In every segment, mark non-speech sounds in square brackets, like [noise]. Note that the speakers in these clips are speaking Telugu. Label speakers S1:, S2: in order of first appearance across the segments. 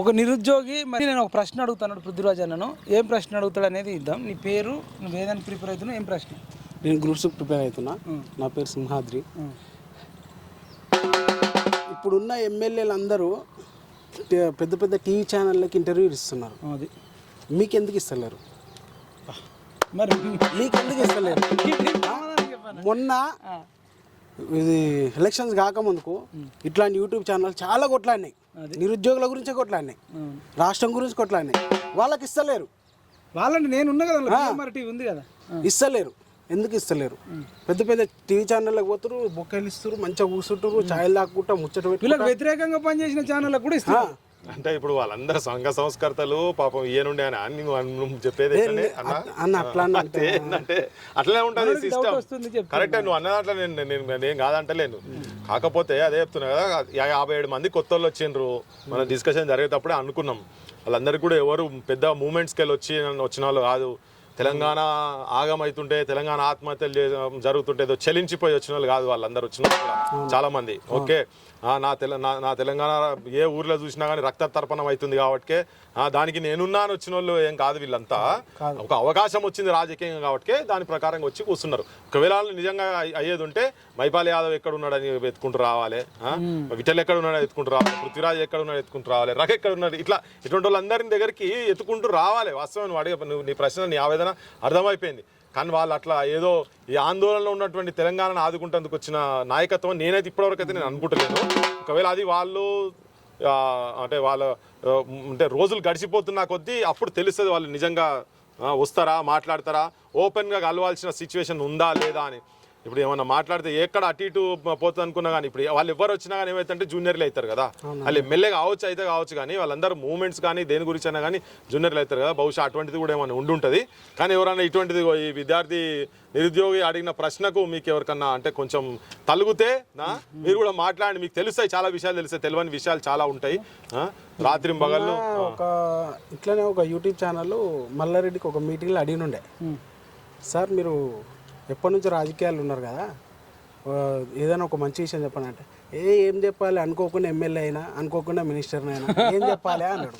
S1: ఒక నిరుద్యోగి మరి నేను ఒక ప్రశ్న అడుగుతాను పృథ్వీరాజ్ అన్నను. ఏం ప్రశ్న అడుగుతాడు అనేది ఇద్దాం. నీ పేరు నువ్వు ఏదైనా ప్రిపేర్ అవుతున్నావు ఏం ప్రశ్న?
S2: నేను గ్రూప్స్ ప్రిపేర్ అవుతున్నా. నా పేరు సింహాద్రి. ఇప్పుడున్న ఎమ్మెల్యేలు అందరూ పెద్ద పెద్ద టీవీ ఛానళ్ళకి ఇంటర్వ్యూలు ఇస్తున్నారు.
S1: అది.
S2: మీకు ఎందుకు ఇస్తలేరు?
S1: మరి
S2: మీకు ఎందుకు ఇస్తలేరు? మొన్న ఇది ఎలక్షన్స్ కాకముందుకు ఇట్లాంటి యూట్యూబ్ ఛానల్ చాలా కొట్లాడినాయి. నిరుద్యోగుల గురించే కొట్లాడినాయి. రాష్ట్రం గురించి కొట్లాడినాయి. వాళ్ళకి ఇస్తలేరు.
S1: వాళ్ళంటే నేను ఉన్నా కదా మరి టీవీ ఉంది కదా.
S2: ఇస్తలేరు. ఎందుకు ఇస్తలేరు? పెద్ద పెద్ద టీవీ ఛానళ్ళకి పోతారు బొక్కలు ఇస్తారు మంచిగా కూర్చుంటారు ఛాయలు తాక్కుంటా ముచ్చట
S1: వీళ్ళకి వ్యతిరేకంగా పనిచేసిన ఛానళ్ళకు కూడా ఇస్తున్నారు.
S3: అంటే ఇప్పుడు వాళ్ళందరూ సంఘ సంస్కర్తలు పాపం ఈయనుండే అని అని నువ్వు అన్- నువ్వు చెప్పేది అన్న?
S2: అన్న అట్లా అన్న
S3: అంటే ఏంటంటే అట్లనే ఉంటుంది సిస్టమ్. కరెక్ట్ నువ్వు అన్న దాంట్లో నేను నేను నేను కాదంటలేను. కాకపోతే అదే చెప్తున్నా కదా యాభై ఏడు మంది కొత్త వాళ్ళు వచ్చిండ్రు. మన డిస్కషన్ జరిగేటప్పుడే అనుకున్నాం. వాళ్ళందరికీ కూడా ఎవరు పెద్ద మూమెంట్స్కి వెళ్ళి వచ్చి వచ్చిన వాళ్ళు కాదు. తెలంగాణ ఆగమైతుంటే తెలంగాణ ఆత్మహత్యలు జరుగుతుంటే ఏదో చెలించిపోయి వచ్చిన వాళ్ళు కాదు వాళ్ళందరూ వచ్చిన చాలా మంది ఓకే. నా తెల నా తెలంగాణ ఏ ఊర్లో చూసినా కానీ రక్త తర్పణం అవుతుంది కాబట్టి దానికి నేనున్నాను వచ్చిన వాళ్ళు ఏం కాదు వీళ్ళంతా. ఒక అవకాశం వచ్చింది రాజకీయంగా కాబట్టి దాని ప్రకారంగా వచ్చి కూర్చున్నారు. ఒకవేళ నిజంగా అయ్- అయ్యేది ఉంటే మైపాల్ యాదవ్ ఎక్కడ ఉన్నాడని ఎత్తుకుంటూ రావాలి? విఠల్ ఎక్కడ ఉన్నాడు ఎత్తుకుంటూ రావాలి పృథ్వీరాజ్ ఎక్కడ ఉన్నాడు ఎత్తుకుంటూ రావాలి రఘ ఎక్కడ ఉన్నాడు ఇట్లా ఇటువంటి వాళ్ళందరి దగ్గరికి ఎత్తుకుంటూ రావాలి. వాస్తవం నువ్వు అడిగే నువ్వు నీ ప్రశ్న నీ ఆవేదన అర్థమైపోయింది. కానీ వాళ్ళు అట్లా ఏదో ఈ ఆందోళనలో ఉన్నటువంటి తెలంగాణను ఆదుకుంటేందుకు వచ్చిన నాయకత్వం నేనైతే ఇప్పటివరకు అయితే నేను అనుకుంటలేను ఒకవేళ అది వాళ్ళు అంటే వాళ్ళ అంటే రోజులు గడిచిపోతున్న కొద్దీ అప్పుడు తెలుస్తుంది వాళ్ళు నిజంగా వస్తారా మాట్లాడతారా ఓపెన్గా కలవాల్సిన సిచ్యువేషన్ ఉందా లేదా అని. ఇప్పుడు ఏమన్నా మాట్లాడితే ఎక్కడ అటు ఇటు పోతుంది అనుకున్నా కానీ ఇప్పుడు వాళ్ళు ఎవరు వచ్చినా కానీ ఏమైతే జూనియర్లు అవుతారు కదా. వాళ్ళు ఎమ్మెల్యే కావచ్చు అయితే కావచ్చు కానీ వాళ్ళందరూ మూమెంట్స్ కానీ దేని గురించి అయినా కానీ జూనియర్లు అవుతారు కదా. బహుశా అటువంటిది కూడా ఏమైనా ఉండుంటుంది కానీ ఎవరైనా ఇటువంటిది ఈ విద్యార్థి నిరుద్యోగి అడిగిన ప్రశ్నకు మీకు ఎవరికన్నా అంటే కొంచెం తలుగుతే మీరు కూడా మాట్లాడండి. మీకు తెలుస్తాయి చాలా విషయాలు తెలుస్తాయి తెలియని విషయాలు చాలా ఉంటాయి? రాత్రి పగళ్ళు
S2: ఒక ఇట్లనే ఒక యూట్యూబ్ ఛానల్ మల్లారెడ్డికి ఒక మీటింగ్లో అడిగినుండే. సార్ మీరు ఎప్పటి నుంచి రాజకీయాలు ఉన్నారు కదా. ఏదైనా ఒక మంచి విషయం చెప్పండి అంటే ఏ ఏం చెప్పాలి? అనుకోకుండా ఎమ్మెల్యే అయినా అనుకోకుండా మినిస్టర్ని అయినా ఏం చెప్పాలి అన్నాడు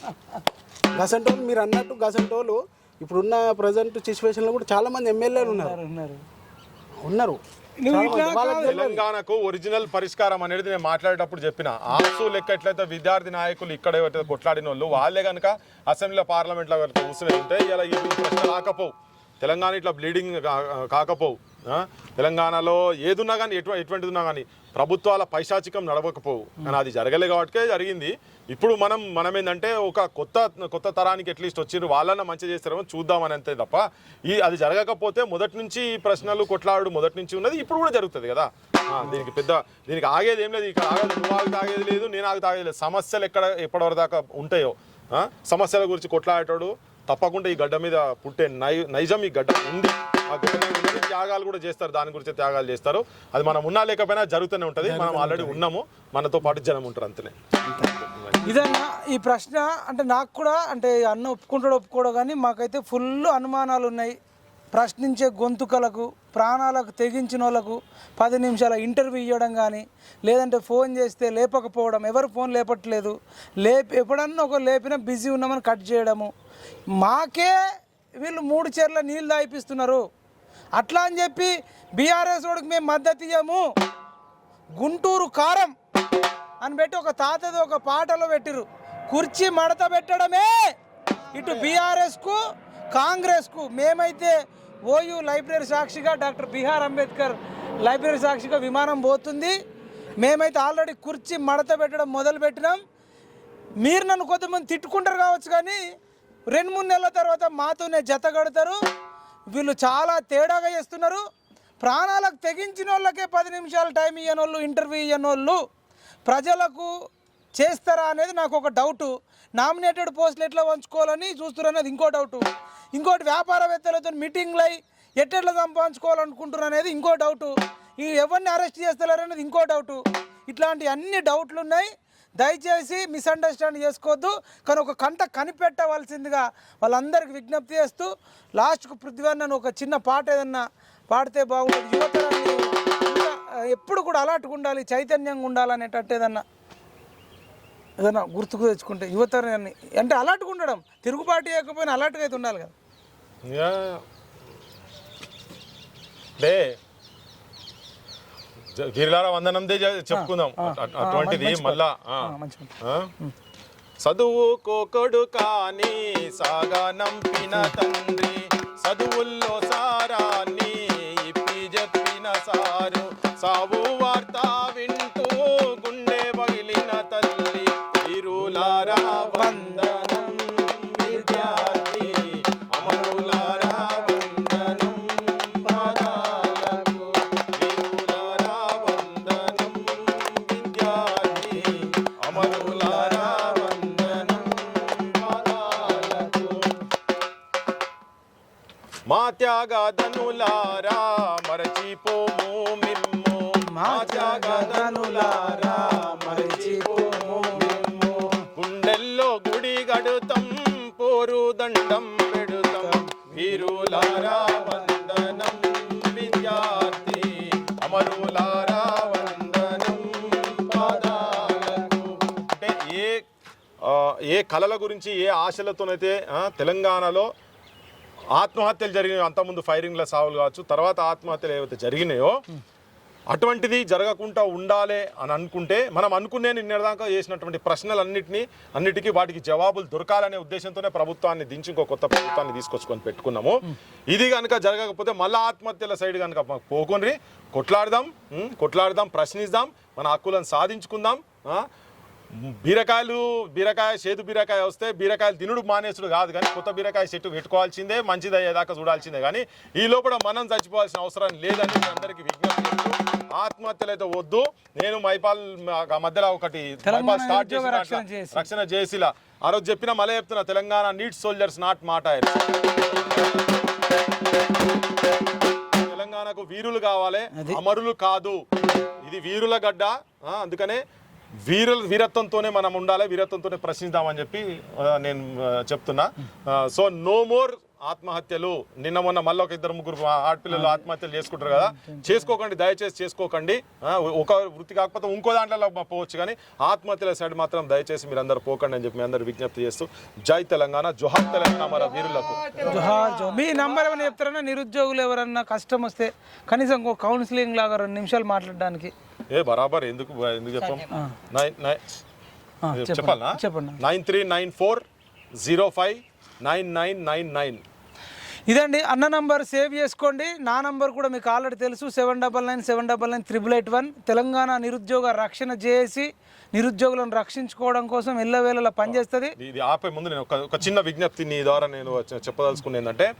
S2: గసంటోళ్ళు మీరు అన్నట్టు గసంటోళ్ళు ఇప్పుడున్న ప్రజెంట్ సిచ్యువేషన్లో కూడా చాలా మంది ఎమ్మెల్యేలు ఉన్నారు.
S1: ఉన్నారు.
S3: తెలంగాణకు ఒరిజినల్ పరిష్కారం అనేది నేను మాట్లాడేటప్పుడు చెప్పిన. ఆసు లెక్క ఎట్లయితే విద్యార్థి నాయకులు ఇక్కడ ఎవరైతే కొట్లాడిన వాళ్ళు వాళ్ళే కనుక అసెంబ్లీలో పార్లమెంట్లో కూర్చుని ఉంటే ఇలా ఈ ప్రశ్న రాకపోవు తెలంగాణ ఇట్లా బ్లీడింగ్ కాకపోవు. తెలంగాణలో ఏదున్నా కానీ ఎటు ఎటువంటిది ఉన్నా కానీ ప్రభుత్వాల పైశాచికం నడవకపోవు. కానీ అది జరగలే కాబట్టి జరిగింది. ఇప్పుడు మనం మనం ఏంటంటే ఒక కొత్త కొత్త తరానికి అట్లీస్ట్ వచ్చిర్రు. వాళ్ళన్న మంచి చేస్తారేమో చూద్దామని అంతే తప్ప ఈ అది జరగకపోతే మొదటి నుంచి ఈ ప్రశ్నలు కొట్లాడు మొదటి నుంచి ఉన్నది ఇప్పుడు కూడా జరుగుతుంది కదా. దీనికి పెద్ద దీనికి ఆగేది ఏం లేదు. ఇక్కడ ఆగేది నువ్వు ఆగి తాగేది లేదు నేను ఆగి తాగేది లేదు. సమస్యలు ఎక్కడ ఎప్పటివరకు దాకా ఉంటాయో సమస్యల గురించి కొట్లాడేటోడు తప్పకుండా ఈ గడ్డ మీద పుట్టే నై నైజం ఈ గడ్డ ఉంది. ఆ గడ్డ మీద. త్యాగాలు కూడా చేస్తారు. దాని గురించి త్యాగాలు చేస్తారు. అది మనం ఉన్నా లేకపోయినా జరుగుతూనే ఉంటుంది. మనం ఆల్రెడీ ఉన్నాము. మనతో పాటు జనం ఉంటారు అంతనే.
S1: ఇదన్నా ఈ ప్రశ్న అంటే నాకు కూడా అంటే అన్న ఒప్పుకుంటాడు ఒప్పుకోడు కానీ మాకైతే ఫుల్ అనుమానాలు ఉన్నాయి ప్రశ్నించే గొంతుకలకు ప్రాణాలకు తెగించిన వాళ్ళకు పది నిమిషాల ఇంటర్వ్యూ ఇవ్వడం కానీ లేదంటే ఫోన్ చేస్తే లేపకపోవడం ఎవరు ఫోన్ లేపట్లేదు లేపి ఎప్పుడన్నా ఒక లేపినా బిజీ ఉన్నామని కట్ చేయడము. మాకే వీళ్ళు మూడు చీరల నీళ్ళు దాయిపిస్తున్నారు అట్లా అని చెప్పి బీఆర్ఎస్ వాడికి మేము మద్దతు ఇయ్యము. గుంటూరు కారం అని పెట్టి ఒక తాతది ఒక పాటలో పెట్టిరు కుర్చీ మడత పెట్టడమే. ఇటు బీఆర్ఎస్కు కాంగ్రెస్కు మేమైతే ఓయూ లైబ్రరీ సాక్షిగా డాక్టర్ బిఆర్ అంబేద్కర్ లైబ్రరీ సాక్షిగా విమానం పోతుంది. మేమైతే ఆల్రెడీ కుర్చీ మడత పెట్టడం మొదలు పెట్టినాం మీరు నన్ను కొంతమంది తిట్టుకుంటారు కావచ్చు కానీ రెండు మూడు నెలల తర్వాత మాతోనే జత కడతారు. వీళ్ళు చాలా తేడాగా చేస్తున్నారు. ప్రాణాలకు తెగించిన వాళ్ళకే పది నిమిషాలు టైం ఇయ్యని వాళ్ళు ఇంటర్వ్యూ ఇయ్యని వాళ్ళు ప్రజలకు చేస్తారా అనేది నాకు ఒక డౌటు. నామినేటెడ్ పోస్టులు ఎట్లా పంచుకోవాలని చూస్తున్నారు అనేది ఇంకో డౌటు. ఇంకోటి వ్యాపారవేత్తలతో మీటింగ్లు అయి ఎట్టెట్లా సంపాదించుకోవాలనుకుంటున్నారు అనేది ఇంకో డౌటు. ఈ ఎవరిని అరెస్ట్ చేస్తలేరు అనేది ఇంకో డౌటు. ఇట్లాంటి అన్ని డౌట్లు ఉన్నాయి దయచేసి మిస్అండర్స్టాండ్ చేసుకోవద్దు. కానీ ఒక కంట కనిపెట్టవలసిందిగా వాళ్ళందరికీ విజ్ఞప్తి చేస్తూ లాస్ట్కు పృథ్వీ నన్ను ఒక చిన్న పాట ఏదన్నా పాడితే బాగుంటుంది. యువతరాన్ని ఎప్పుడు కూడా అలర్ట్గా ఉండాలి చైతన్యంగా ఉండాలనేటట్టు ఏదన్నా ఏదైనా గుర్తుకు తెచ్చుకుంటే యువతరాన్ని అంటే అలర్ట్గా ఉండడం. తిరుగుబాటు చేయకపోయినా అలర్ట్గా అయితే ఉండాలి కదా.
S3: డే. వందనందే జ- చెప్పుకుందాం. అట్- అటువంటిది మళ్ళా? చదువుకోకడు కాని సాగా నంపిన తండ్రి. చదువుల్లో సారాన్ని ఇప్పి చెప్పిన సారు. సావు మా త్యాగదనులారా మరచిపోము మిమ్ము. మా త్యాగదనులారా మరచిపోము మిమ్ము. గుండెల్లో గుడి గడుతం పోరు దండం పెడుతాం. వీరులారా వందనం విద్యార్థి. అమరులారా వందనం పాదాలకు. అంటే ఏ ఏ కళల గురించి ఏ ఆశలతోనైతే తెలంగాణలో ఆత్మహత్యలు జరిగినాయో అంతకుముందు ఫైరింగ్ల సావులు కావచ్చు తర్వాత ఆత్మహత్యలు ఏవైతే జరిగినాయో అటువంటిది జరగకుండా ఉండాలి అని అనుకుంటే మనం అనుకునే నిన్నదాకా చేసినటువంటి ప్రశ్నలన్నింటినీ అన్నిటికీ వాటికి జవాబులు దొరకాలనే ఉద్దేశంతోనే ప్రభుత్వాన్ని దించి ఇంకో కొత్త ప్రభుత్వాన్ని తీసుకొచ్చుకొని పెట్టుకున్నాము. ఇది కనుక జరగకపోతే మళ్ళీ ఆత్మహత్యల సైడ్ కనుక పోకొని కొట్లాడదాం కొట్లాడదాం ప్రశ్నిద్దాం మన హక్కులను సాధించుకుందాం బీరకాయలు బీరకాయ చేదు బీరకాయ వస్తే బీరకాయలు తినుడు మానేసుడు కాదు కానీ కొత్త బీరకాయ చెట్టు పెట్టుకోవాల్సిందే మంచిది అయ్యేదాకా చూడాల్సిందే. కానీ ఈ లోపల మనం చచ్చిపోవాల్సిన అవసరం లేదని మీ అందరికీ విజ్ఞప్తి ఆత్మహత్యలు అయితే వద్దు. నేను మైపాల్ మధ్యలో ఒకటి మైపాల్ స్టార్ట్ చేసిన
S1: రక్షణ
S3: చేసిలా. ఆ రోజు చెప్పిన మళ్ళీ చెప్తున్నా తెలంగాణ నీట్ సోల్జర్స్ నాట్ మాట తెలంగాణకు వీరులు కావాలి అమరులు కాదు. ఇది వీరుల గడ్డ అందుకనే వీర వీరత్వంతోనే మనం ఉండాలి వీరత్వంతోనే ప్రశ్నిద్దామని చెప్పి నేను చెప్తున్నా. సో నో మోర్ ఆత్మహత్యలు. నిన్న మొన్న మళ్ళీ ఒక ఇద్దరు ముగ్గురు ఆడపిల్లలు ఆత్మహత్యలు చేసుకుంటారు కదా. చేసుకోకండి దయచేసి చేసుకోకండి. ఒక వృత్తి కాకపోతే ఇంకో దాంట్లో పోవచ్చు కానీ ఆత్మహత్యల సైడ్ మాత్రం దయచేసి మీరు అందరు పోకండి అని చెప్పి మీ అందరు విజ్ఞప్తి చేస్తూ జై తెలంగాణ జోహార్ తెలంగాణ మన వీరులకు.
S1: మీ నంబర్ ఏమైనా చెప్తారన్నా? నిరుద్యోగులు ఎవరన్నా కష్టం వస్తే కనీసం కౌన్సిలింగ్ లాగా రెండు నిమిషాలు మాట్లాడడానికి.
S3: ఏ బరాబర్ ఎందుకు ఎందుకు చెప్పాం? నైన్ నైన్
S1: ఆ,
S3: చెప్పాలా?
S1: చెప్పండి.
S3: Nine three nine four zero five nine nine nine. Nine
S1: ఇదండి అన్న నంబర్ సేవ్ చేసుకోండి. నా నంబర్ కూడా మీకు ఆల్రెడీ తెలుసు. Seven double nine seven double nine triple eight one. Telangana నిరుద్యోగ రక్షణ చేసి నిరుద్యోగులను రక్షించుకోవడం కోసం ఎల్లవేళలా పనిచేస్తుంది.
S3: ఇది ఆపే ముందు నేను ఒక చిన్న విజ్ఞప్తి నీ ద్వారా నేను చె- చెప్పదలుచుకున్నది ఏంటంటే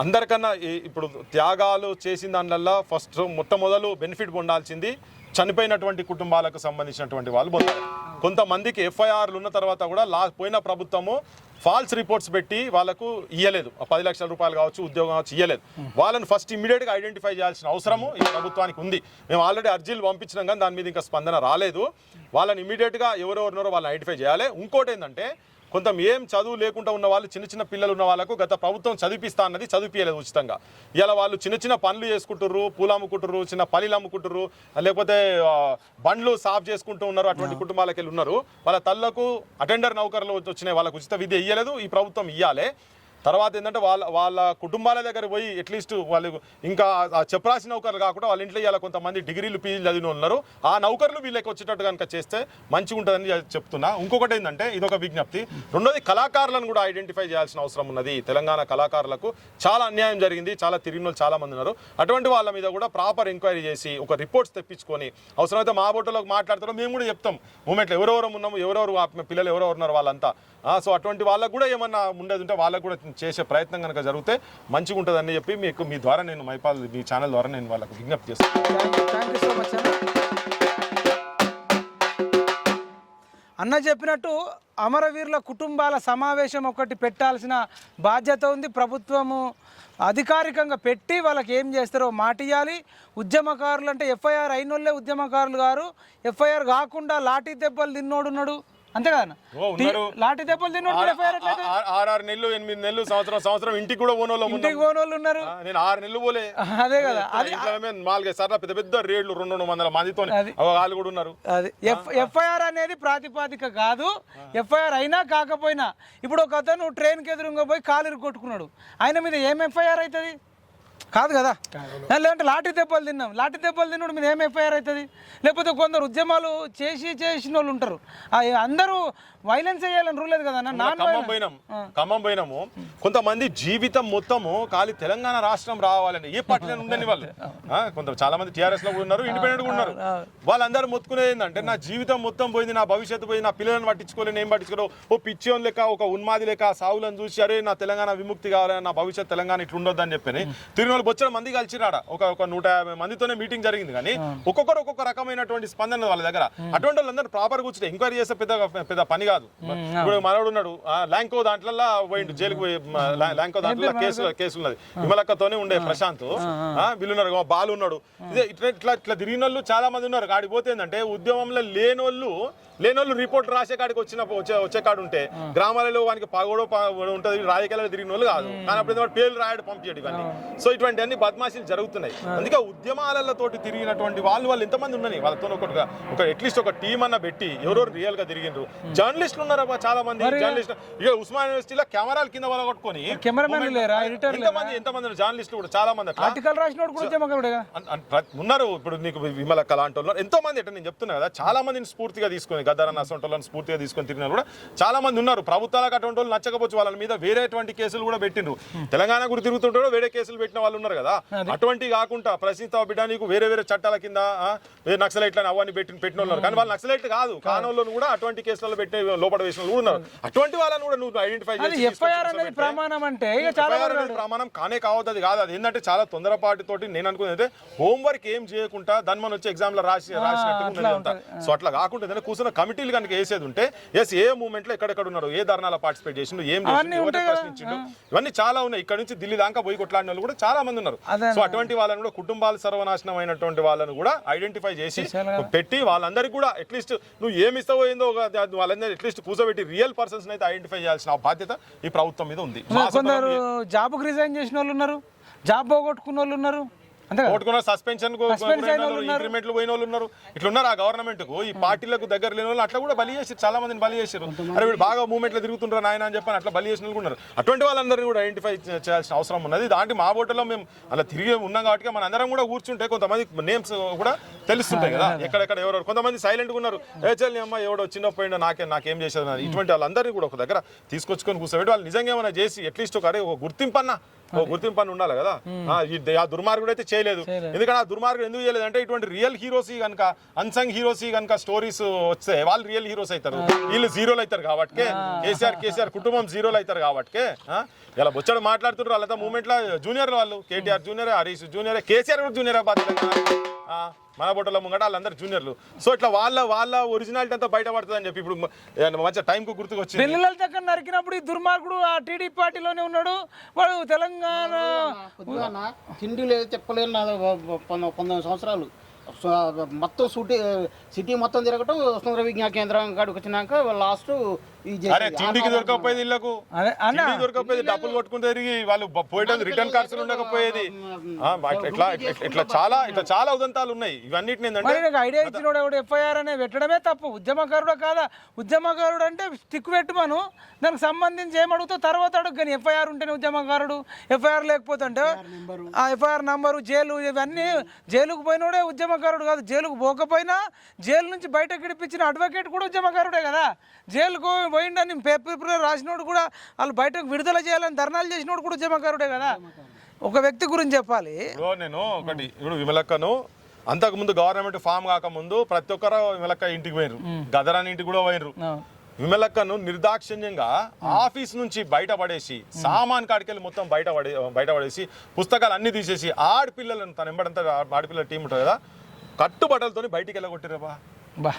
S3: అందరికన్నా ఇప్పుడు త్యాగాలు చేసిన దానివల్ల ఫస్ట్ మొట్టమొదలు బెనిఫిట్ పొందాల్సింది చనిపోయినటువంటి కుటుంబాలకు సంబంధించినటువంటి వాళ్ళు పోతారు. కొంతమందికి ఎఫ్ఐఆర్లు ఉన్న తర్వాత కూడా లా పోయిన ప్రభుత్వము ఫాల్స్ రిపోర్ట్స్ పెట్టి వాళ్ళకు ఇయ్యలేదు. పది లక్షల రూపాయలు కావచ్చు ఉద్యోగం కావచ్చు ఇయ్యలేదు. వాళ్ళని ఫస్ట్ ఇమీడియట్గా ఐడెంటిఫై చేయాల్సిన అవసరము ఈ ప్రభుత్వానికి ఉంది. మేము ఆల్రెడీ అర్జీలు పంపించినాం కానీ దాని మీద ఇంకా స్పందన రాలేదు. వాళ్ళని ఇమీడియట్గా ఎవరెవరినో వాళ్ళని ఐడెంటిఫై చేయాలి. ఇంకోటి ఏంటంటే కొంత ఏం చదువు లేకుండా ఉన్న వాళ్ళు చిన్న చిన్న పిల్లలు ఉన్న వాళ్ళకు గత ప్రభుత్వం చదివిపిస్తా అన్నది చదివిపియలేదు ఉచితంగా. ఇలా వాళ్ళు చిన్న చిన్న పనులు చేసుకుంటుర్రు పూలు అమ్ముకుంటుర్రు చిన్న పల్లీలు అమ్ముకుంటుర్రు లేకపోతే బండ్లు సాఫ్ చేసుకుంటూ ఉన్నారు అటువంటి కుటుంబాలకి వెళ్ళి ఉన్నారు. వాళ్ళ తల్లకు అటెండర్ నౌకర్లు వచ్చినాయి వాళ్ళకు ఉచిత విద్య ఇయ్యలేదు ఈ ప్రభుత్వం ఇయ్యాలి. తర్వాత ఏంటంటే వాళ్ళ వాళ్ళ కుటుంబాల దగ్గర పోయి అట్లీస్ట్ వాళ్ళు ఇంకా చెప్పరాసి నౌకర్లు కాకుండా వాళ్ళ ఇంట్లో ఇలా కొంతమంది డిగ్రీలు పీజీలు చదివిన ఉన్నారు. ఆ నౌకర్లు వీళ్ళకి వచ్చేటట్టు కనుక చేస్తే మంచిగా ఉంటుందని చెప్తున్నా. ఇంకొకటి ఏంటంటే ఇది ఒక విజ్ఞప్తి. రెండోది కళాకారులను కూడా ఐడెంటిఫై చేయాల్సిన అవసరం ఉన్నది. తెలంగాణ కళాకారులకు చాలా అన్యాయం జరిగింది. చాలా తిరిగిన వాళ్ళు చాలా మంది ఉన్నారు. అటువంటి వాళ్ళ మీద కూడా ప్రాపర్ ఎంక్వైరీ చేసి ఒక రిపోర్ట్స్ తెప్పించుకొని అవసరమైతే మా బోటలోకి మాట్లాడతారో మేము కూడా చెప్తాం. మూమెంట్లో ఎవరెవరు ఉన్నాము ఎవరెవరు పిల్లలు ఎవరెవరు ఉన్నారు వాళ్ళంతా. సో అటువంటి వాళ్ళకు కూడా ఏమన్నా ఉండేది ఉంటే వాళ్ళకు కూడా చేసే ప్రయత్నం కనుక జరిగితే మంచిగా ఉంటుందని చెప్పి మీకు మీ ద్వారా నేను మైపాల్ మీ ఛానల్ ద్వారా నేను వాళ్ళకు విజ్ఞప్తి చేస్తాను
S1: సో మచ్ అన్న అన్న చెప్పినట్టు అమరవీరుల కుటుంబాల సమావేశం ఒకటి పెట్టాల్సిన బాధ్యత ఉంది. ప్రభుత్వము అధికారికంగా పెట్టి వాళ్ళకి ఏం చేస్తారో మాటియాలి ఉద్యమకారులు అంటే ఎఫ్ఐఆర్ అయినోళ్ళే ఉద్యమకారులు గారు. ఎఫ్ఐఆర్ కాకుండా లాఠీ దెబ్బలు తిన్నోడున్నాడు. అంతే కదా. లాఠీ దెబ్బలు తిన్నోడు
S3: ఆరు నెలలు ఎనిమిది నెలలు సంవత్సరం సంవత్సరం ఇంటికి కూడా పోనోళ్ళం.
S1: ఇంటికి పోని వాళ్ళు ఉన్నారు
S3: నేను ఆరు నెలలు పోలే. [laughs]
S1: అదే కదా.
S3: నాలుగైదు సార్లు పెద్ద పెద్ద రేట్లు రెండు రెండు వందల మందితో వాళ్ళు కూడా ఉన్నారు.
S1: ఎఫ్ఐఆర్ అనేది ప్రాతిపాదిక కాదు. ఎఫ్ఐఆర్ అయినా కాకపోయినా ఇప్పుడు ఒక అతను ట్రైన్కి ఎదురుగా పోయి కాలు కొట్టుకున్నాడు ఆయన మీద ఏం ఎఫ్ఐఆర్ అవుతుంది? కాదు కదా? లేదంటే లాఠీ దెబ్బలు తిన్నాం. లాఠీ దెబ్బలు తిన్నాడు మీద ఏం ఎఫ్ఐఆర్ అవుతుంది? లేకపోతే కొందరు ఉద్యమాలు చేసి చేసిన వాళ్ళు ఉంటారు అందరూ వైలెన్స్ చేయాలని రూల్ లేదు కదా
S3: ఖమ్మం పోయినాం. ఖమ్మం పోయినాము. కొంతమంది జీవితం మొత్తము ఖాళీ తెలంగాణ రాష్ట్రం రావాలని ఏ పార్టీలో ఉండని వాళ్ళు. [laughs] కొంత చాలా మంది టీఆర్ఎస్లో కూడా ఉన్నారు ఇండిపెండెంట్ ఉన్నారు. వాళ్ళందరూ మొత్తుకునేది ఏంటంటే నా జీవితం మొత్తం పోయింది నా భవిష్యత్తు పోయింది నా పిల్లలను పట్టించుకోలేను ఏం పట్టించుకోరు ఓ పిచ్చోన్ లెక్క ఒక ఉన్మాది లెక్క సావులను చూసి అరే నా తెలంగాణ విముక్తి కావాలి నా భవిష్యత్ తెలంగాణ ఇట్లా ఉండొద్దు అని చెప్పని తిరిగి వాళ్ళు బొచ్చల మంది కలిసిరాడ ఒక ఒక నూట యాభై మందితోనే మీటింగ్ జరిగింది కానీ ఒక్కొక్కరు ఒక్కొక్క రకమైనటువంటి స్పందన వాళ్ళ దగ్గర. అటువంటి వాళ్ళందరూ ప్రాపర్ కూర్చుంటే ఎంక్వైరీ చేస్తే పెద్ద పెద్ద పని కాదు. ఇప్పుడు మనోడు ఉన్నాడు. ల్యాంకో దాంట్లో పోయిండు. జైలుకు పోయి ల్యాంకో దాంట్లో కేసు కేసు ఉన్నది. విమలక్కతోనే ఉండే ప్రశాంత్. వీళ్ళున్నారు. బాలు ఉన్నాడు. ఇదే ఇట్లా ఇట్లా ఇట్లా తిరిగిన వాళ్ళు చాలా మంది ఉన్నారు. కాడికి పోతే ఏంటంటే ఉద్యమంలో లేనోళ్ళు లేనోళ్ళు రిపోర్ట్ రాసే కాడికి వచ్చిన వచ్చే వచ్చే కాడు ఉంటే గ్రామాలలో వానికి పగోడో ఉంటుంది. రాజకీయాలలో తిరిగిన వాళ్ళు కాదు కానీ అప్పుడు పేర్లు రాయడు పంపించడు ఇవన్నీ. సో ఇటువంటి అన్ని బద్మాషీలు జరుగుతున్నాయి. అందుకే ఉద్యమాలతోటి తిరిగినటువంటి వాళ్ళు వాళ్ళు ఎంతమంది ఉన్నాయి వాళ్ళతో ఒక ఒక అట్లీస్ట్ ఒక టీం అన్న పెట్టి ఎవరెవరు రియల్గా తిరిగిండ్రు. జర్నలిస్టులు ఉన్నారబ్బా చాలా మంది జర్నలిస్ట్ ఇక ఉస్మాన్ యూనివర్సిటీలో కెమెరాల కింద వాళ్ళ కొట్టుకొని ఎంతమంది ఎంతమంది జర్నలిస్టులు కూడా చాలా మంది
S1: ఆర్టికల్
S3: ఉన్నారు. ఇప్పుడు నీకు విమలక్క లాంటి వాళ్ళు ఉన్నారు. ఎంతో మంది అంటే నేను చెప్తున్నా కదా చాలా మందిని స్ఫూర్తిగా తీసుకొని గద్దరన్న అసొంటి వాళ్ళని స్ఫూర్తిగా తీసుకొని తిరిగిన కూడా చాలా మంది ఉన్నారు. ప్రభుత్వాలకు అటువంటి వాళ్ళు నచ్చకపోవచ్చు. వాళ్ళ మీద వేరేటువంటి కేసులు కూడా పెట్టిండ్రు. తెలంగాణ గురి తిరుగుతుంటారో వేరే కేసులు పెట్టిన వాళ్ళు ఉన్నారు కదా. అటువంటి కాకుండా ప్రశ్నిత బిడ్డ నీకు వేరే వేరే చట్టాల కింద నక్సలైట్లని అవన్నీ పెట్టిన పెట్టిన ఉన్నారు. కానీ వాళ్ళు నక్సలైట్ కాదు. కానోళ్ళను కూడా అటువంటి కేసులలో పెట్టి లోపల వేసిన కూడా ఉన్నారు. అటువంటి వాళ్ళని కూడా నువ్వు ఐడెంటిఫై
S1: అనేది ప్రమాణం అంటే
S3: ప్రమాణం కానే కావద్దు అది కాదు. అది ఏంటంటే చాలా తొందరపాటుతోటి నేను అనుకునేది అయితే హోంవర్క్ ఏం చేయకుండా దాన్ని మనం వచ్చి ఎగ్జామ్లో రాసి రాసినట్టు సో అట్లా కాకుండా ఏదైనా కూర్చున్న కమిటీలు కనుక వేసేది ఉంటే ఎస్ ఏ మూమెంట్లో ఎక్కడెక్కడ ఉన్నారు ఏ ధర్నాలో పార్టిసిపేట్ చేసిండు ఏం చేసిండు ప్రశ్నించిండు. ఇవన్నీ చాలా ఉన్నాయి. ఇక్కడ నుంచి ఢిల్లీ దాకా పోయి కొట్లాడిన వాళ్ళు కూడా చాలా మంది ఉన్నారు. సో అటువంటి వాళ్ళని కూడా కుటుంబాలు సర్వనాశనం అయినటువంటి వాళ్ళని కూడా ఐడెంటిఫై చేసి పెట్టి వాళ్ళందరికీ కూడా అట్లీస్ట్ నువ్వు ఏమి ఇస్తావో ఏందో వాళ్ళందరూ అట్లీస్ట్ కూర్చోబెట్టి రియల్ పర్సన్స్ అయితే ఐడెంటిఫై చేయాల్సిన బాధ్యత ఈ ప్రభుత్వం మీద ఉంది.
S1: కొందరు జాబ్కి రిజైన్ చేసిన వాళ్ళు ఉన్నారు జాబ్ పోగొట్టుకున్న వాళ్ళు ఉన్నారు.
S3: ఓటుకున్న సస్పెన్షన్ ఇంక్రిమెంట్లు పోయిన వాళ్ళు ఉన్నారు. ఇట్లా ఉన్నారు. ఆ గవర్నమెంట్కు? ఈ పార్టీలకు దగ్గర లేని వాళ్ళు అట్లా కూడా బలి చేసి చాలా మందిని బలి చేశారు అరే వీళ్ళు బాగా మూవ్మెంట్లో తిరుగుతుంటారు నాయన అని చెప్పని అట్లా బలి చేసిన వాళ్ళు ఉన్నారు. అటువంటి వాళ్ళందరినీ కూడా ఐడెంటిఫై చేయాల్సిన అవసరం ఉన్నది. దాంట్లో మా ఓటర్లో మేము అలా తిరిగి ఉన్నాం కాబట్టి మన అందరం కూడా కూర్చుంటే కొంతమంది నేమ్స్ కూడా తెలుస్తుంటాయి కదా. ఎక్కడెక్కడ ఎవరెవరు కొంతమంది సైలెంట్గా ఉన్నారు. ఏ చల్లి అమ్మ ఎవడో చిన్న పోయిండో నాకే నాకేం చేసేది. ఇటువంటి వాళ్ళందరినీ కూడా ఒక దగ్గర తీసుకొచ్చుకొని కూర్చోబెట్టి వాళ్ళు నిజంగా ఏమైనా చేసి అట్లీస్ట్ ఒక అరే ఒక గుర్తింపు అన్న ఓ గుర్తింపు అని ఉండాలి కదా? ఆ, దుర్మార్గుడు అయితే చేయలేదు. ఎందుకంటే ఆ దుర్మార్గుడు ఎందుకు చేయలేదు అంటే ఇటువంటి రియల్ హీరోస్ కనుక అన్సంగ్ హీరోస్ కనుక స్టోరీస్ వస్తే వాళ్ళు రియల్ హీరోస్ అవుతారు. వీళ్ళు జీరోలు అవుతారు కాబట్టి కేసీఆర్ కేసీఆర్ కుటుంబం జీరోలు అవుతారు కాబట్టి ఇలా బొచ్చడు మాట్లాడుతున్నారు వాళ్ళంతా మూమెంట్లో జూనియర్ వాళ్ళు. కేటీఆర్ జూనియర్ హరీష్ జూనియర్ కేసీఆర్ కూడా జూనియర్ ఆ? మన బొట్టల ముంగట వాళ్ళందరూ జూనియర్లు. సో ఇట్లా వాళ్ళ వాళ్ళ ఒరిజినాలిటీ అంతా బయటపడుతుంది అని చెప్పి ఇప్పుడు మ- మంచిగా టైంకు గుర్తుకు వచ్చింది
S1: పిల్లల దగ్గర నరికినప్పుడు ఈ దుర్మార్గుడు ఆ టీడీపీ పార్టీలోనే ఉన్నాడు. వాడు తెలంగాణ
S4: తిండి లేదు చెప్పలేను నా పంతొమ్మిది సంవత్సరాలు. మొత్తం సిటీ సిటీ మొత్తం తిరగటం స్వతంత్ర విజ్ఞాన కేంద్రం కాడికి వచ్చినాక లాస్ట్.
S3: అరే తిండికి దొరకకపోయేది ఇళ్ళకు
S1: అదే అన్న.
S3: తిండికి దొరకకపోయేది డబ్బులు కొట్టుకుని తిరిగి వాళ్ళు పోయటం రిటర్న్ కార్డ్స్ ఉండకపోయేది. ఇట్లా- ఇట్లా చాలా ఇట్లా చాలా ఉదంతాలు ఉన్నాయి. ఇవన్నిటిని ఏంటంటే
S1: ఐడియా ఇచ్చినోడు ఎవడు? ఎఫ్ఐఆర్ అనే పెట్టడమే తప్పు. ఉద్యమకారుడు కాదా? ఉద్యమకారుడు అంటే స్టిక్ పెట్టమను. దానికి సంబంధించి ఏం అడుగుతావు? తర్వాత అడుగు. కానీ ఎఫ్ఐఆర్ ఉంటేనే ఉద్యమకారుడు. ఎఫ్ఐఆర్ లేకపోతే అంటే ఆ ఎఫ్ఐఆర్ నంబరు జైలు ఇవన్నీ జైలుకు పోయినోడే ఉద్యమకారుడు కాదు. జైలుకు పోకపోయినా జైలు నుంచి బయటకు గిడిపించిన అడ్వకేట్ కూడా ఉద్యమకారుడే కదా. జైలుకు పోయిండని పేపర్ రాసినోడు కూడా వాళ్ళు బయటకు విడుదల చేయాలని ధర్నాలు చేసినోడు కూడా ఉద్యమకారుడే కదా. ఒక వ్యక్తి గురించి చెప్పాలి.
S3: నేను ఒకటి ఇప్పుడు విమలక్కను అంతకు ముందు గవర్నమెంట్ ఫామ్ కాకముందు ప్రతి ఒక్కరు విమలక్క ఇంటికి పోయినరు గదరాని ఇంటికి కూడా పోయినరు విమలక్కను నిర్దాక్షిణ్యంగా ఆఫీస్ నుంచి బయటపడేసి సామాన్ కాడికెళ్ళి మొత్తం బయట పడే బయటపడేసి పుస్తకాలు అన్ని తీసేసి ఆడపిల్లలను తన ఎంబడంతా ఆడపిల్లల టీం ఉంటుంది కదా కట్టుబట్టలతోని బయటికి వెళ్ళగొట్టిరబ్బా
S1: బా.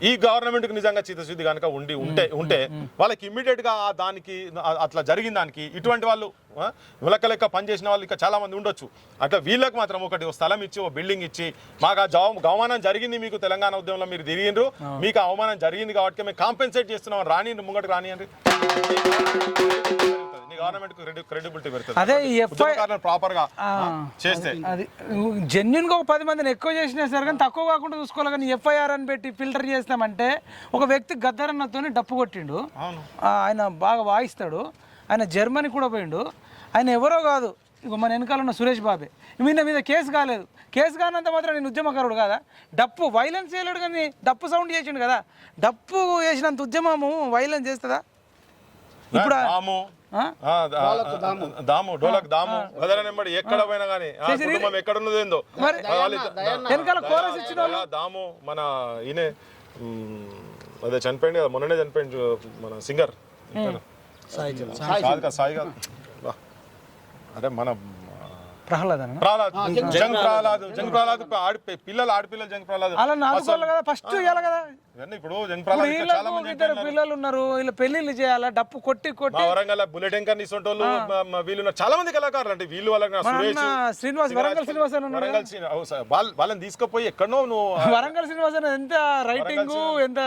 S3: ఈ గవర్నమెంట్కి నిజంగా చిత్తశుద్ధి కనుక ఉండి ఉంటే ఉంటే వాళ్ళకి ఇమ్మీడియట్గా ఆ దానికి అట్లా జరిగిన దానికి ఇటువంటి వాళ్ళు ఆ, ములక్క లెక్క పనిచేసిన వాళ్ళు ఇంకా చాలా మంది ఉండొచ్చు. అట్లా వీళ్ళకి మాత్రం ఒకటి స్థలం ఇచ్చి ఓ బిల్డింగ్ ఇచ్చి మాకు ఆ జవ- అవమానం జరిగింది మీకు తెలంగాణ ఉద్యమంలో మీరు తిరిగిండ్రు మీకు అవమానం జరిగింది కాబట్టి మేము కాంపెన్సేట్ చేస్తున్నాం. రాని ముంగటి రానియండి.
S1: అదే
S3: ప్రాపర్గా చేస్తే.
S1: అది జెన్యున్గా ఒక పది మందిని ఎక్కువ చేసినా సరే కానీ తక్కువ కాకుండా చూసుకోవాలి కానీ ఎఫ్ఐఆర్ అని పెట్టి ఫిల్టర్ చేస్తామంటే ఒక వ్యక్తి గద్దరన్నతో డప్పు కొట్టిండు. ఆయన బాగా వాయిస్తాడు. ఆయన జర్మనీ కూడా పోయిండు. ఆయన ఎవరో కాదు. ఇక మన వెనకాల ఉన్న సురేష్ బాబే. మీద మీద కేసు కాలేదు. కేసు కానంత మాత్రం నేను ఉద్యమకారుడు కాదా? డప్పు వైలెన్స్ చేయలేడు కానీ డప్పు సౌండ్ చేసిండు కదా. డప్పు చేసినంత ఉద్యమము వైలెన్స్ చేస్తుందా? ఇప్పుడు
S3: దాము
S1: ఆ?
S3: ఆ, దా- దాము. డోలక్ దాము. వదలనెంబడి ఎక్కడ పోయినా గానీ ఆ కుటుంబం ఎక్కడ ఉన్నది ఏందో.
S1: మరి వెనకాల కోరస్ ఇచ్చిన
S3: దయా, దాము మన ఈయనే అదే చనిపోయింది కదా మొన్ననే చనిపోయింది మన సింగర్. సాయి కాదు, సాయి. అదే మన
S1: ప్రహ్లాద్ అన్న
S3: ప్రహ్లాద్ జంగ్ ప్రహ్లాద్. జంగ్ ప్రహ్లాద్ ఆడి పిల్లలు ఆడపిల్లలు జంగ్ ప్రహ్లాద్.
S1: అలా నాలుగోళ్ళు కదా ఫస్ట్ ఇవ్వాలి కదా.
S3: ఇప్పుడు జంగ్ ప్రహ్లాద్
S1: ఇద్దరు పిల్లలు ఉన్నారు వీళ్ళ పెళ్ళిళ్ళు చేయాలా డప్పు కొట్టి కొట్టి.
S3: వరంగల్ బుల్లెట్ ఎంకర్ ఇసొంటోళ్ళు వీళ్ళు ఉన్నారు. చాలా మంది కళాకారులు అంటే వీళ్ళు వాళ్ళకి
S1: శ్రీనివాస్ వరంగల్ శ్రీనివాస్
S3: వరంగల్ వాళ్ళని తీసుకుపోయి ఎక్కడో నువ్వు
S1: వరంగల్ శ్రీనివాస్ ఎంత రైటింగ్ ఎంత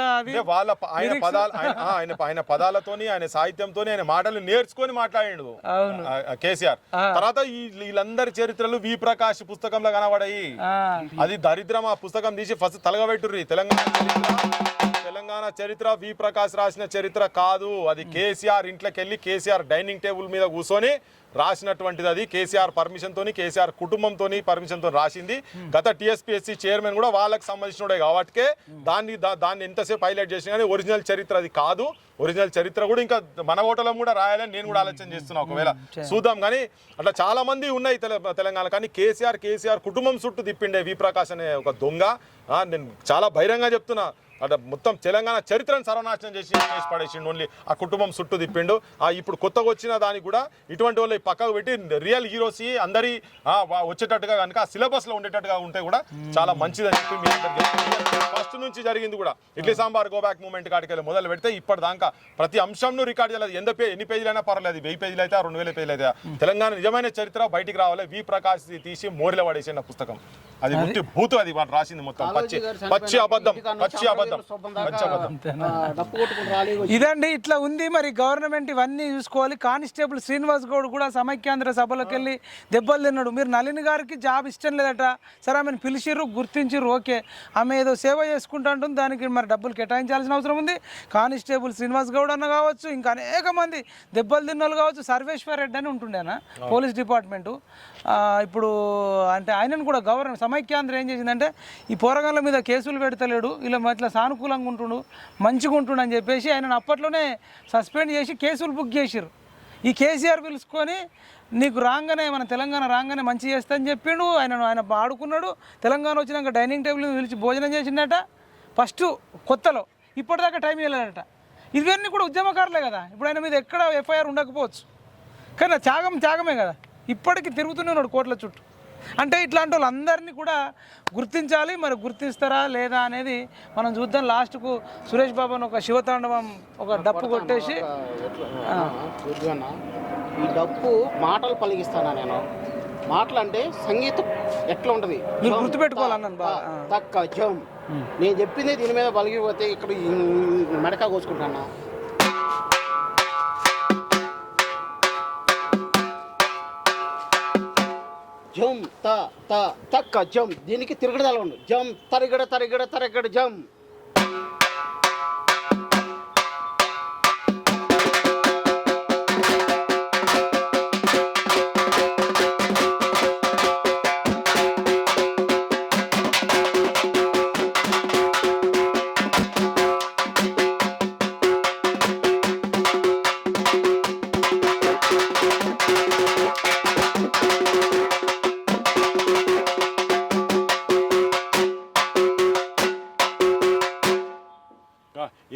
S3: వాళ్ళ ఆయన పదాలు ఆయన ఆ, ఆయన పదాలతోని ఆయన సాహిత్యంతోని ఆయన మాటలు నేర్చుకొని మాట్లాడిండు కేసీఆర్. తర్వాత ఈ వీళ్ళందరి చరిత్రలు వి ప్రకాష్ పుస్తకంలో కనబడాయి. అది దరిద్రం ఆ పుస్తకం తీసి ఫస్ట్ తలగబెట్టుర్రి. తెలంగాణ తెలంగాణ చరిత్ర వి ప్రకాష్ రాసిన చరిత్ర కాదు. అది కేసీఆర్ ఇంట్లోకి వెళ్ళి కేసీఆర్ డైనింగ్ టేబుల్ మీద కూర్చొని రాసినటువంటిది అది. కేసీఆర్ పర్మిషన్ తోని కేసీఆర్ కుటుంబంతో పర్మిషన్తో రాసింది. గత టీఎస్పీఎస్సీ చైర్మన్ కూడా వాళ్ళకి సంబంధించినడే కాబట్టి దాన్ని దాన్ని ఎంతసేపు హైలైట్ చేసినా కానీ ఒరిజినల్ చరిత్ర అది కాదు. ఒరిజినల్ చరిత్ర కూడా ఇంకా మన ఓటర్లో కూడా రాయాలని నేను కూడా ఆలోచన చేస్తున్నా ఒకవేళ. చూద్దాం కానీ అట్లా చాలా మంది ఉన్నాయి తెల- తెలంగాణ. కానీ కేసీఆర్ కేసీఆర్ కుటుంబం చుట్టూ తిప్పిండే వి ప్రకాష్ అనే ఒక దొంగ. నేను చాలా బహిరంగ చెప్తున్నా. అంటే మొత్తం తెలంగాణ చరిత్రను సర్వనాశనం చేసి చేసి పడేసిండు ఓన్లీ ఆ కుటుంబం చుట్టూ తిప్పిండు. ఆ ఇప్పుడు కొత్తగా వచ్చిన దానికి కూడా ఇటువంటి వాళ్ళు పక్కకు పెట్టి రియల్ హీరోస్ అందరి వచ్చేటట్టుగా కనుక ఆ సిలబస్లో ఉండేటట్టుగా ఉంటే కూడా చాలా మంచిదని చెప్పి మీ ఫస్ట్ నుంచి జరిగింది కూడా. ఇడ్లీ సాంబార్ గోబ్యాక్ మూమెంట్ కాడికి వెళ్ళి మొదలు పెడితే ఇప్పటిదాకా ప్రతి అంశంను రికార్డ్ చేయాలి ఎంత పే ఎన్ని పేజీలైనా పర్వాలేదు. వెయ్యి పేజీలు అయితే రెండు వేల పేజీలు అయితే. తెలంగాణ నిజమైన చరిత్ర బయటికి రావాలి. వి. ప్రకాష్ తీసి మోరిలో పడేసిన పుస్తకం. అది ముట్టి భూతు అది వాడు రాసింది మొత్తం. పచ్చి పచ్చి అబద్ధం పచ్చి అబద్ధం పచ్చి అబద్ధం.
S1: ఇదండి ఇట్లా ఉంది మరి గవర్నమెంట్ ఇవన్నీ చూసుకోవాలి. కానిస్టేబుల్ శ్రీనివాస్ గౌడ్ కూడా సమైక్యాంధ్ర సభలోకి వెళ్ళి దెబ్బలు తిన్నాడు. మీరు నళిని గారికి జాబ్ ఇష్టం లేదట. సరే ఆమెను పిలిచిర్రు గుర్తించిర్రు ఓకే. ఆమె ఏదో సేవ చేసుకుంటా ఉంటుంది దానికి మరి డబ్బులు కేటాయించాల్సిన అవసరం ఉంది. కానిస్టేబుల్ శ్రీనివాస్ గౌడ్ అన్న కావచ్చు ఇంకా అనేక మంది దెబ్బలు తిన్నోళ్ళు కావచ్చు. సర్వేశ్వర్ రెడ్డి అని ఉంటుండేనా? Police department. ఇప్పుడు అంటే ఆయనను కూడా గవర్నర్ సమైక్యాంధ్ర ఏం చేసిందంటే ఈ పోరగాళ్ళ మీద కేసులు పెడతలేడు ఇలా ఇట్లా సానుకూలంగా ఉంటుండు మంచిగా ఉంటుండు అని చెప్పేసి ఆయనను అప్పట్లోనే సస్పెండ్ చేసి కేసులు బుక్ చేసిరు ఈ కేసీఆర్ పిలుచుకొని నీకు రాగానే మన తెలంగాణ రాగానే మంచి చేస్తా అని చెప్పిండు ఆయనను ఆయన ఆడుకున్నాడు తెలంగాణ వచ్చినాక డైనింగ్ టేబుల్ పిలిచి భోజనం చేసిండట ఫస్ట్ కొత్తలో ఇప్పటిదాకా టైం ఇవ్వలేదట. ఇవన్నీ కూడా ఉద్యమకారులే కదా ఇప్పుడు ఆయన మీద ఎక్కడ ఎఫ్ఐఆర్ ఉండకపోవచ్చు. కానీ త్యాగం త్యాగమే కదా. ఇప్పటికీ తిరుగుతూనే ఉన్నాడు కోట్ల చుట్టూ. అంటే ఇట్లాంటి వాళ్ళందరినీ కూడా గుర్తించాలి మరి గుర్తిస్తారా లేదా అనేది మనం చూద్దాం. లాస్ట్కు సురేష్ బాబుని ఒక శివతాండవం ఒక డప్పు కొట్టేసి
S4: ఈ డప్పు మాటలు పలిగిస్తానా నేను? మాటలు అంటే సంగీతం ఎట్లా ఉంటది?
S1: మీరు గుర్తుపెట్టుకోవాలన్నాను
S4: తక్క జం. నేను చెప్పింది దీని మీద పలిగిపోతే ఇక్కడ మెడక కోసుకుంటానా? జం త త తక్క జం. దీనికి తిరగడదాలు ఉండు జం తరిగడ తరిగడ తరగడ జం.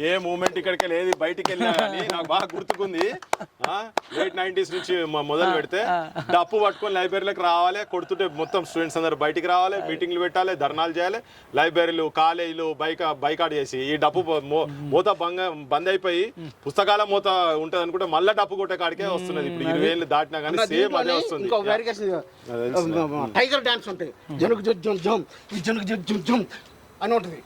S3: ఏ మూమెంట్ ఇక్కడికి లేదు బయటికి వెళ్ళినా కానీ నాకు బాగా గుర్తుకుంది. లేట్ నైన్టీస్ నుంచి మొదలు పెడితే డప్పు పట్టుకొని లైబ్రరీలోకి రావాలి కొడుతుంటే మొత్తం స్టూడెంట్స్ అందరు బయటికి రావాలి మీటింగ్లు పెట్టాలి ధర్నాలు చేయాలి లైబ్రరీలు కాలేజీలు బైక్ బైకాట్ చేసి ఈ డప్పు మూత బంగ బంద్ అయిపోయి పుస్తకాల మూత ఉంటది అనుకుంటే మళ్ళీ డప్పు కొట్టే కాడికే వస్తున్నది. ఇప్పుడు ఇరవై ఏళ్ళు దాటినా కానీ సేమ్ అదే వస్తుంది.
S4: టైగర్ డాన్స్ ఉంటాయి. జనుకు జం జం జం ఈ జనుకు జం జం జం అని ఉంటుంది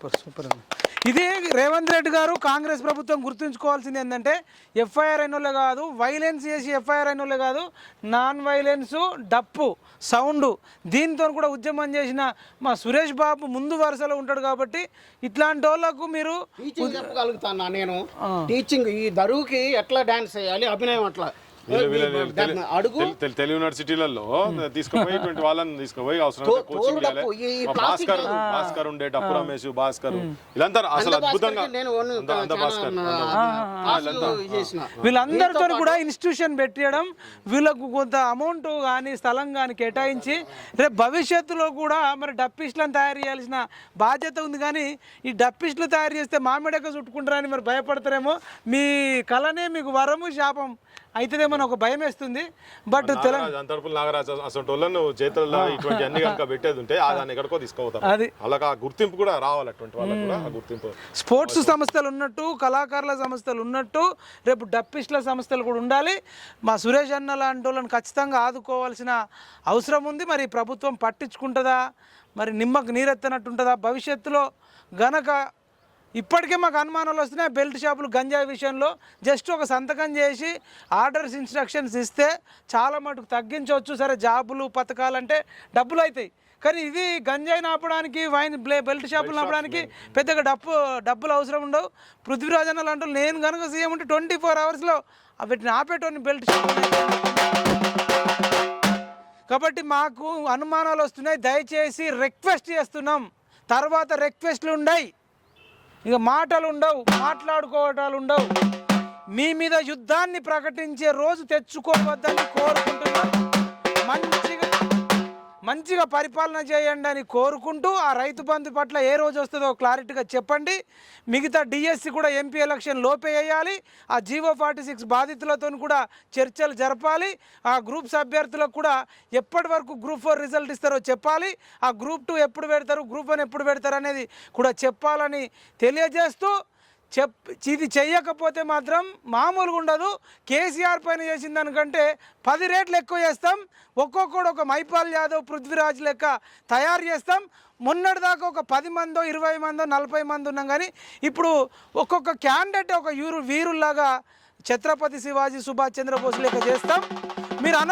S1: సూపర్ సూపర్ అండి. ఇది రేవంత్ రెడ్డి గారు కాంగ్రెస్ ప్రభుత్వం గుర్తుంచుకోవాల్సింది ఏంటంటే ఎఫ్ఐఆర్ అయినోళ్ళే కాదు వైలెన్స్ చేసి ఎఫ్ఐఆర్ అయినోళ్ళే కాదు నాన్ వైలెన్స్ డప్పు సౌండ్ దీంతో కూడా ఉద్యమం చేసిన మా సురేష్ బాబు ముందు వరుసలో ఉంటాడు కాబట్టి ఇట్లాంటి వాళ్ళకు మీరు
S4: చెప్పగలుగుతాను నేను? టీచింగ్ ఈ దరువుకి ఎట్లా డాన్స్ చేయాలి? అభినయం అట్లా. అడుగు.
S3: తెలు- తెలు- తెలుగు యూనివర్సిటీలలో తీసుకుపోయి ఇటువంటి వాళ్ళని తీసుకుపోయి అవసరం కోచింగ్ భాస్కర్. భాస్కర్ ఉండే డప్పు రమేష్ భాస్కర్. వీళ్ళంతా అసలు
S4: అంద
S3: అద్భుతంగా
S1: వీళ్ళందరితో కూడా ఇన్స్టిట్యూషన్ పెట్టడం వీళ్ళకు కొంత అమౌంట్ కానీ స్థలం కానీ కేటాయించి రేపు భవిష్యత్తులో కూడా మరి డప్పిస్ట్లను తయారు చేయాల్సిన బాధ్యత ఉంది కానీ ఈ డప్పిస్టులు తయారు చేస్తే మామిడక చుట్టుకుంటారని మరి భయపడతారేమో మీ కళనే మీకు వరము శాపం. అవుతుందేమో ఒక భయం వేస్తుంది. బట్ తెలంగాణ
S3: నాగరాజ్ అసలు వాళ్ళను చేతుల్లో ఇటువంటి అన్ని కనుక పెట్టేది ఉంటే ఆ దాన్ని ఎక్కడికో తీసుకుపోతాం
S1: అది.
S3: ఆ గుర్తింపు కూడా రావాలి అటువంటి వాళ్ళకి కూడా ఆ గుర్తింపు.
S1: స్పోర్ట్స్ సంస్థలు ఉన్నట్టు కళాకారుల సంస్థలు ఉన్నట్టు రేపు డప్పిస్టుల సంస్థలు కూడా ఉండాలి. మా సురేష్ అన్న లాంటి వాళ్ళని ఖచ్చితంగా ఆదుకోవాల్సిన అవసరం ఉంది. మరి ప్రభుత్వం పట్టించుకుంటుందా? మరి నిమ్మకు నీరెత్తనట్టుంటుందా? భవిష్యత్తులో గనక ఇప్పటికే మాకు అనుమానాలు వస్తున్నాయి. బెల్ట్ షాపులు గంజాయి విషయంలో జస్ట్ ఒక సంతకం చేసి ఆర్డర్స్ ఇన్స్ట్రక్షన్స్ ఇస్తే చాలా మటుకు తగ్గించవచ్చు. సరే జాబులు పథకాలంటే డబ్బులు అవుతాయి. కానీ ఇది గంజాయి ఆపడానికి వైన్ బ్లే బెల్ట్ షాపులు ఆపడానికి పెద్దగా డబ్బు డబ్బులు అవసరం ఉండవు. పృథ్వీరాజ్ అన్న లాంటి నేను కనుక సీఎం ఉంటే ట్వంటీ ఫోర్ అవర్స్లో వీటిని ఆపేటోని బెల్ట్ షాపులు కాబట్టి మాకు అనుమానాలు వస్తున్నాయి. దయచేసి రిక్వెస్ట్ చేస్తున్నాం. తర్వాత రిక్వెస్ట్లు ఉన్నాయి ఇక మాటలు ఉండవు మాట్లాడుకోవటాలు ఉండవు మీ మీద యుద్ధాన్ని ప్రకటించే రోజు తెచ్చుకోవద్దని కోరుకుంటున్నాను. మంచిగా మంచిగా పరిపాలన చేయండి అని కోరుకుంటూ ఆ రైతు బంధు పట్ల ఏ రోజు వస్తుందో క్లారిటీగా చెప్పండి. మిగతా డిఎస్సి కూడా ఎంపీ ఎలక్షన్ లోపే వేయాలి. ఆ జీవో ఫార్టీ సిక్స్ బాధితులతో కూడా చర్చలు జరపాలి. ఆ గ్రూప్స్ అభ్యర్థులకు కూడా ఎప్పటి వరకు గ్రూప్ ఫోర్ రిజల్ట్ ఇస్తారో చెప్పాలి. ఆ గ్రూప్ టూ ఎప్పుడు పెడతారు గ్రూప్ వన్ ఎప్పుడు పెడతారు అనేది కూడా చెప్పాలని తెలియజేస్తూ చెప్ ఇది చెయ్యకపోతే మాత్రం మామూలుగా ఉండదు. కేసీఆర్ పైన చేసిన దానికంటే పది రేట్లు ఎక్కువ చేస్తాం. ఒక్కొక్కడు ఒక మైపాల్ యాదవ్ పృథ్వీరాజ్ లెక్క తయారు చేస్తాం. మొన్నటిదాకా ఒక పది మందో ఇరవై మందో నలభై మంది ఉన్నాం కానీ ఇప్పుడు ఒక్కొక్క క్యాండిడేట్ ఒక యూరు వీరుల్లాగా ఛత్రపతి శివాజీ సుభాష్ చంద్రబోస్ లెక్క చేస్తాం. మీరు అన